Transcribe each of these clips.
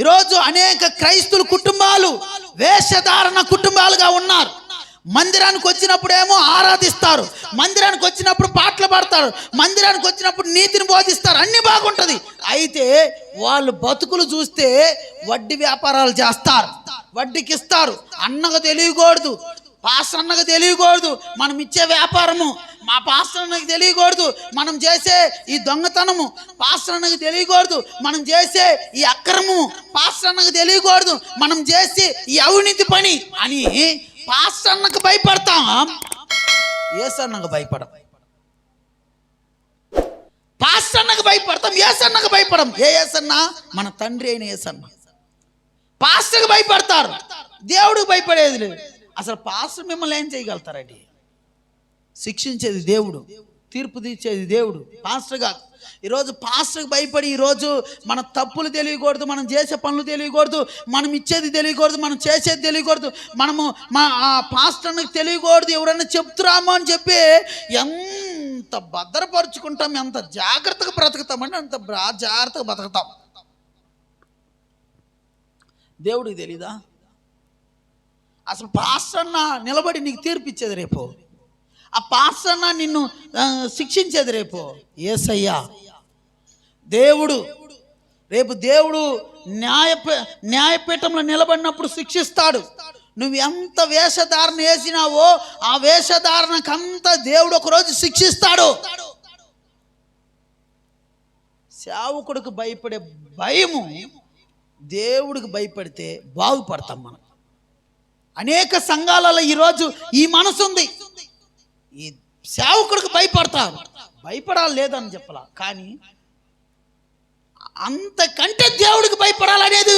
ఈరోజు అనేక క్రైస్తుల కుటుంబాలు వేషధారణ కుటుంబాలుగా ఉన్నారు. మందిరానికి వచ్చినప్పుడేమో ఆరాధిస్తారు. మందిరానికి వచ్చినప్పుడు పాటలు పాడతారు. మందిరానికి వచ్చినప్పుడు నీతిని బోధిస్తారు. అన్ని బాగుంటుంది. అయితే వాళ్ళు బతుకులు చూస్తే వడ్డీ వ్యాపారాలు చేస్తారు. వడ్డీకి ఇస్తారు అన్నకు తెలియకూడదు. పాస్టర్ అన్నకు తెలియకూడదు. మనం ఇచ్చే వ్యాపారము. మా పాస్టర్ అన్నకు తెలియకూడదు. మనం చేసే ఈ దొంగతనము పాస్టర్ అన్నకు తెలియకూడదు. మనం చేసే ఈ అక్రమము పాస్టర్ అన్నకు తెలియకూడదు. మనం చేసే ఈ అవినీతి పని అని పాస్టర్ అన్నకు భయపడతాం. ఏసన్నకు భయపడం. పాస్టర్ అన్నకు భయపడతాం. ఏసన్నకు భయపడం. ఏ ఏసన్నా? మన తండ్రి అయిన ఏసన్న. పాస్టర్కి భయపడతారు. దేవుడికి భయపడేది లేదు. అసలు పాస్టర్ మిమ్మల్ని ఏం చేయగలుగుతారండి? శిక్షించేది దేవుడు తీర్పు తీర్చేది దేవుడు పాస్టర్గా ఈరోజు పాస్టర్కి భయపడి ఈరోజు మన తప్పులు తెలియకూడదు మనం చేసే పనులు తెలియకూడదు మనం ఇచ్చేది తెలియకూడదు మనం చేసేది తెలియకూడదు మనము మా ఆ పాస్టర్కి తెలియకూడదు ఎవరైనా చెప్తురామో అని చెప్పి ఎంత భద్రపరుచుకుంటాం ఎంత జాగ్రత్తగా బ్రతుకుతామంటే అంత జాగ్రత్తగా బ్రతుకుతాం దేవుడికి తెలీదా? అసలు పాస్టర్ నిలబడి నీకు తీర్పిచ్చేది రేపు? ఆ పాస్టర్ నిన్ను శిక్షించేది రేపు? ఏసయ్యా. దేవుడు రేపు దేవుడు న్యాయ న్యాయపీఠంలో నిలబడినప్పుడు శిక్షిస్తాడు. నువ్వు ఎంత వేషధారణ వేసినావో ఆ వేషధారణకంతా దేవుడు ఒకరోజు శిక్షిస్తాడు. సేవకుడికి భయపడే భయము దేవుడికి భయపడితే బాగుపడతాం మనం. అనేక సంఘాలలో ఈరోజు ఈ మనసు ఉంది ఈ సేవకుడికి భయపడతారు. భయపడాలి లేదని చెప్పలా. కానీ అంతకంటే దేవుడికి భయపడాలనేది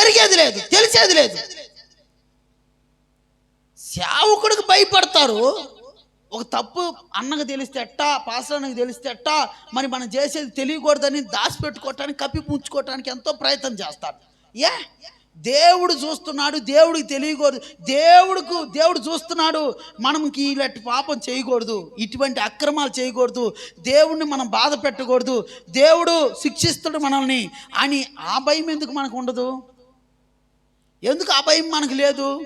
ఎరిగేది లేదు తెలిసేది లేదు. సేవకుడికి భయపడతారు. ఒక తప్పు అన్నకు తెలిస్తే ఎట్టా పాసనకు తెలిస్తే ఎట్టా మరి మనం చేసేది తెలియకూడదని దాచిపెట్టుకోవటానికి కప్పి పుంచుకోవటానికి ఎంతో ప్రయత్నం చేస్తాడు ఏ? దేవుడు చూస్తున్నాడు దేవుడికి తెలియకూడదు. దేవుడుకు దేవుడు చూస్తున్నాడు మనకి ఇలాంటి పాపం చేయకూడదు ఇటువంటి అక్రమాలు చేయకూడదు దేవుడిని మనం బాధ పెట్టకూడదు దేవుడు శిక్షిస్తాడు మనల్ని అని ఆ భయం ఎందుకు మనకు ఉండదు? ఎందుకు ఆ భయం మనకు లేదు?